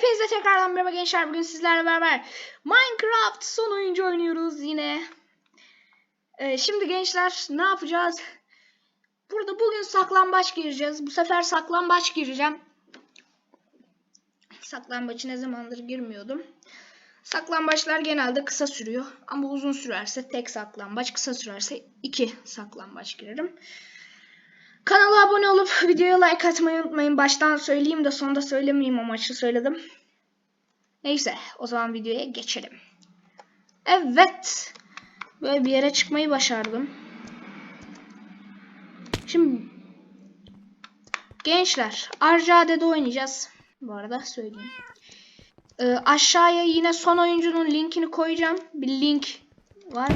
Hepinize tekrardan merhaba gençler. Bugün sizlerle beraber Minecraft son oyuncu oynuyoruz yine. Ee, şimdi gençler ne yapacağız? Burada bugün saklambaç gireceğiz. Bu sefer saklambaç gireceğim. Saklambaçı ne zamandır girmiyordum. Saklambaçlar genelde kısa sürüyor. Ama uzun sürerse tek saklambaç, kısa sürerse iki saklambaç girerim. Kanala abone olup videoya like atmayı unutmayın. Baştan söyleyeyim de sonda söylemeyeyim amaçlı söyledim. Neyse o zaman videoya geçelim. Evet. Böyle bir yere çıkmayı başardım. Şimdi gençler Arcade'de oynayacağız. Bu arada söyleyeyim. Ee, aşağıya yine son oyuncunun linkini koyacağım. Bir link var.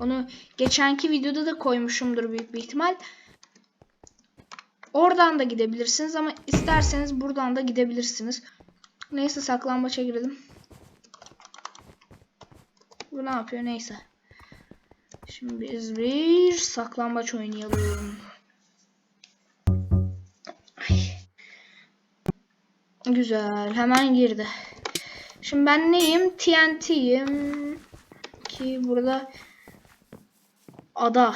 Onu geçenki videoda da koymuşumdur büyük bir ihtimal. Oradan da gidebilirsiniz ama isterseniz buradan da gidebilirsiniz. Neyse saklambaça girelim. Bu ne yapıyor neyse. Şimdi biz bir saklambaç oynayalım. Ay. Güzel hemen girdi. Şimdi ben neyim? TNT'yim. Ki burada ada.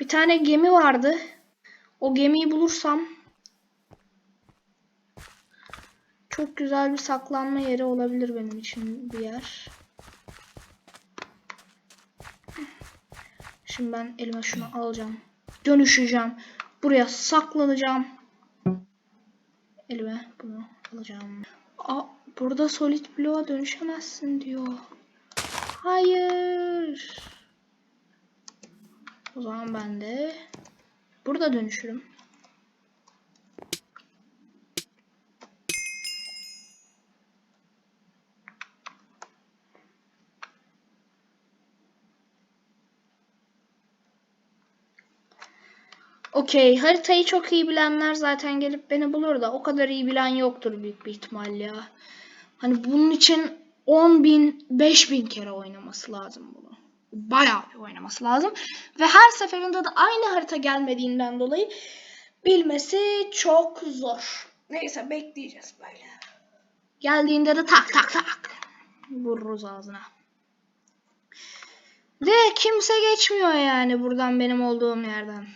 Bir tane gemi vardı. O gemiyi bulursam çok güzel bir saklanma yeri olabilir benim için bir yer. Şimdi ben elime şunu alacağım. Dönüşeceğim. Buraya saklanacağım. Elime bunu alacağım. Aa, burada solid bloğa dönüşemezsin diyor. Hayır. O zaman ben de burada dönüşürüm. Okey. Haritayı çok iyi bilenler zaten gelip beni bulur da o kadar iyi bilen yoktur büyük bir ihtimal ya. Hani bunun için 10 bin, 5 bin kere oynaması lazım. Bayağı bir oynaması lazım. Ve her seferinde de aynı harita gelmediğinden dolayı bilmesi çok zor. Neyse bekleyeceğiz böyle. Geldiğinde de tak tak tak vururuz ağzına. Ve kimse geçmiyor yani buradan benim olduğum yerden.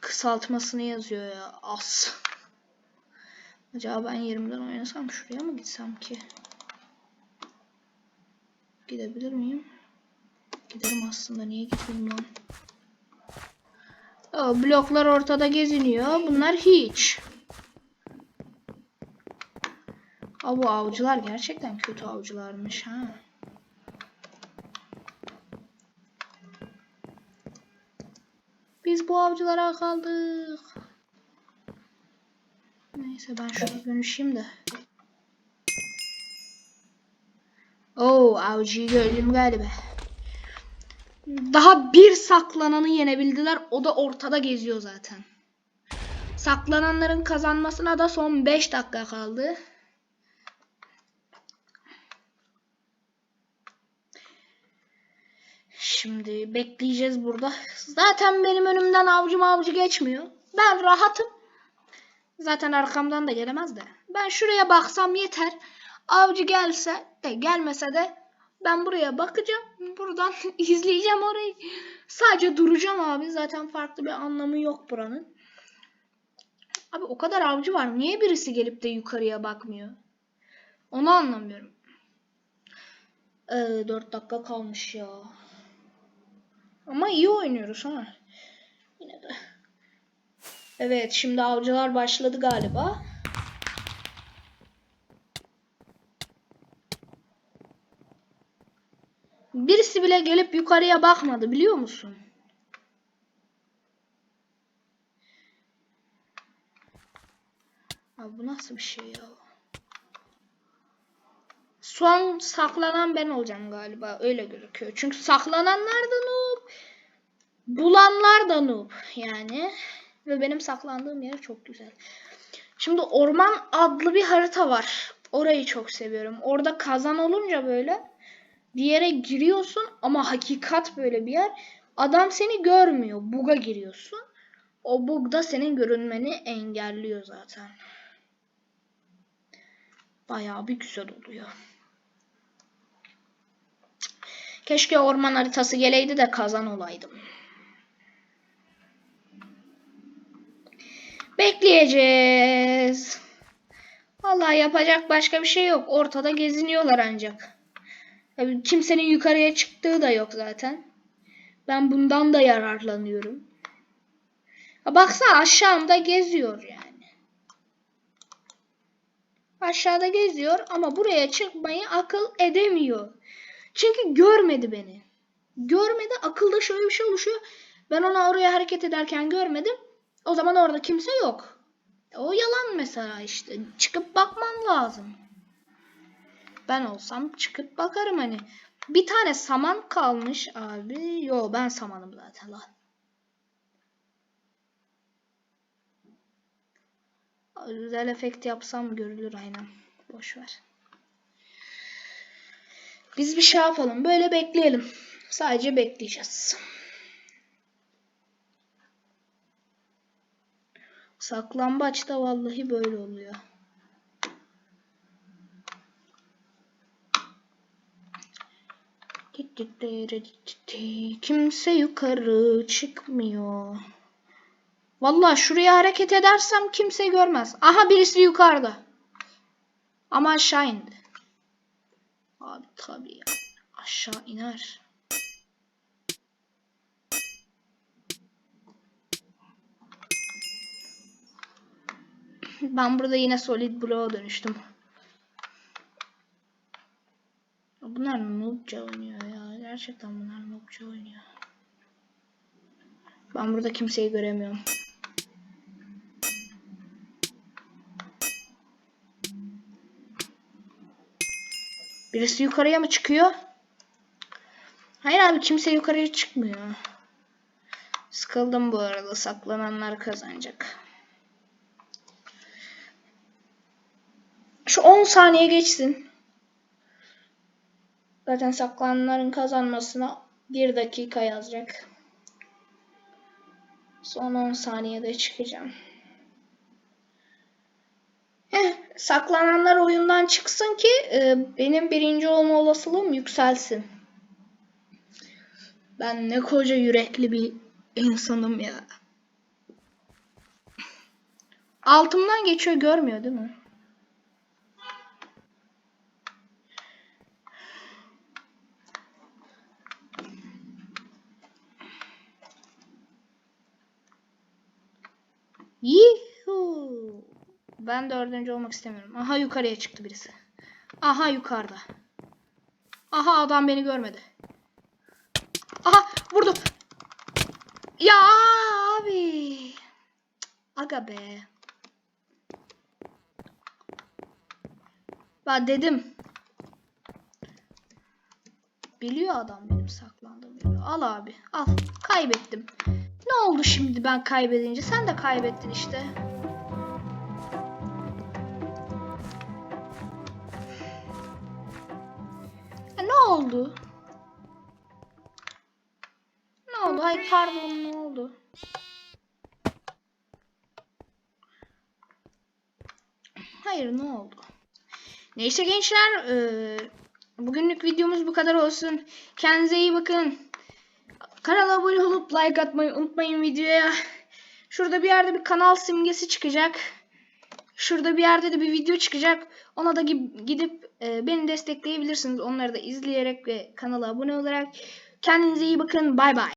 Kısaltmasını yazıyor ya. As. Acaba ben yerimden oynasam şuraya mı gitsem ki? Gidebilir miyim? Giderim aslında. Niye gitmeyeyim lan? O, bloklar ortada geziniyor. Bunlar hiç. Aa, bu avcılar gerçekten kötü avcılarmış ha. Biz bu avcılara kaldık. Neyse ben şuna dönüşeyim de. Oo gördüm galiba. Daha bir saklananı yenebildiler. O da ortada geziyor zaten. Saklananların kazanmasına da son 5 dakika kaldı. Şimdi bekleyeceğiz burada. Zaten benim önümden avcı avcı geçmiyor. Ben rahatım. Zaten arkamdan da gelemez de. Ben şuraya baksam yeter. Avcı gelse de gelmese de ben buraya bakacağım. Buradan izleyeceğim orayı. Sadece duracağım abi. Zaten farklı bir anlamı yok buranın. Abi o kadar avcı var. Niye birisi gelip de yukarıya bakmıyor? Onu anlamıyorum. Ee, 4 dakika kalmış ya. Ama iyi oynuyoruz ha. Yine de. Evet şimdi avcılar başladı galiba. Birisi bile gelip yukarıya bakmadı biliyor musun? Abi bu nasıl bir şey ya? Son saklanan ben olacağım galiba. Öyle gözüküyor. Çünkü saklananlar da noob. Bulanlar da noob. Yani. Ve benim saklandığım yer çok güzel. Şimdi orman adlı bir harita var. Orayı çok seviyorum. Orada kazan olunca böyle bir yere giriyorsun ama hakikat böyle bir yer. Adam seni görmüyor. Buga giriyorsun. O bug da senin görünmeni engelliyor zaten. Bayağı bir güzel oluyor. Keşke orman haritası geleydi de kazan olaydım. Bekleyeceğiz. Vallahi yapacak başka bir şey yok. Ortada geziniyorlar ancak. Kimsenin yukarıya çıktığı da yok zaten. Ben bundan da yararlanıyorum. Baksana aşağımda geziyor yani. Aşağıda geziyor ama buraya çıkmayı akıl edemiyor. Çünkü görmedi beni. Görmedi. Akılda şöyle bir şey oluşuyor. Ben onu oraya hareket ederken görmedim. O zaman orada kimse yok. O yalan mesela işte. Çıkıp bakman lazım. Ben olsam çıkıp bakarım hani. Bir tane saman kalmış abi. Yo ben samanım zaten lan. Güzel efekt yapsam görülür aynen. Boş ver. Biz bir şey yapalım. Böyle bekleyelim. Sadece bekleyeceğiz. Saklambaç da vallahi böyle oluyor. Kimse yukarı çıkmıyor. Vallahi şuraya hareket edersem kimse görmez. Aha birisi yukarıda. Ama aşağı indi. Abi tabii ya. Aşağı iner. Ben burada yine solid bloğa dönüştüm. Bunlar noobça oynuyor ya. Gerçekten bunlar noobça oynuyor. Ben burada kimseyi göremiyorum. Birisi yukarıya mı çıkıyor? Hayır abi kimse yukarıya çıkmıyor. Sıkıldım bu arada. Saklananlar kazanacak. Şu 10 saniye geçsin. Zaten saklananların kazanmasına 1 dakika yazacak. Son 10 saniyede çıkacağım. Heh, saklananlar oyundan çıksın ki e, benim birinci olma olasılığım yükselsin. Ben ne koca yürekli bir insanım ya. Altımdan geçiyor görmüyor değil mi? Ben dördüncü olmak istemiyorum. Aha yukarıya çıktı birisi. Aha yukarıda. Aha adam beni görmedi. Aha vurdu. Ya abi. Aga be. Ben dedim. Biliyor adam benim saklandığımı. Al abi. Al. Kaybettim. Ne oldu şimdi ben kaybedince? Sen de kaybettin işte. Oldu? Ne oldu? Ay pardon ne oldu? Hayır ne oldu? Neyse gençler eee, bugünlük videomuz bu kadar olsun. Kendinize iyi bakın. Kanala abone olup like atmayı unutmayın videoya. Şurada bir yerde bir kanal simgesi çıkacak. Şurada bir yerde de bir video çıkacak. Ona da gi- gidip e, beni destekleyebilirsiniz. Onları da izleyerek ve kanala abone olarak. Kendinize iyi bakın. Bay bay.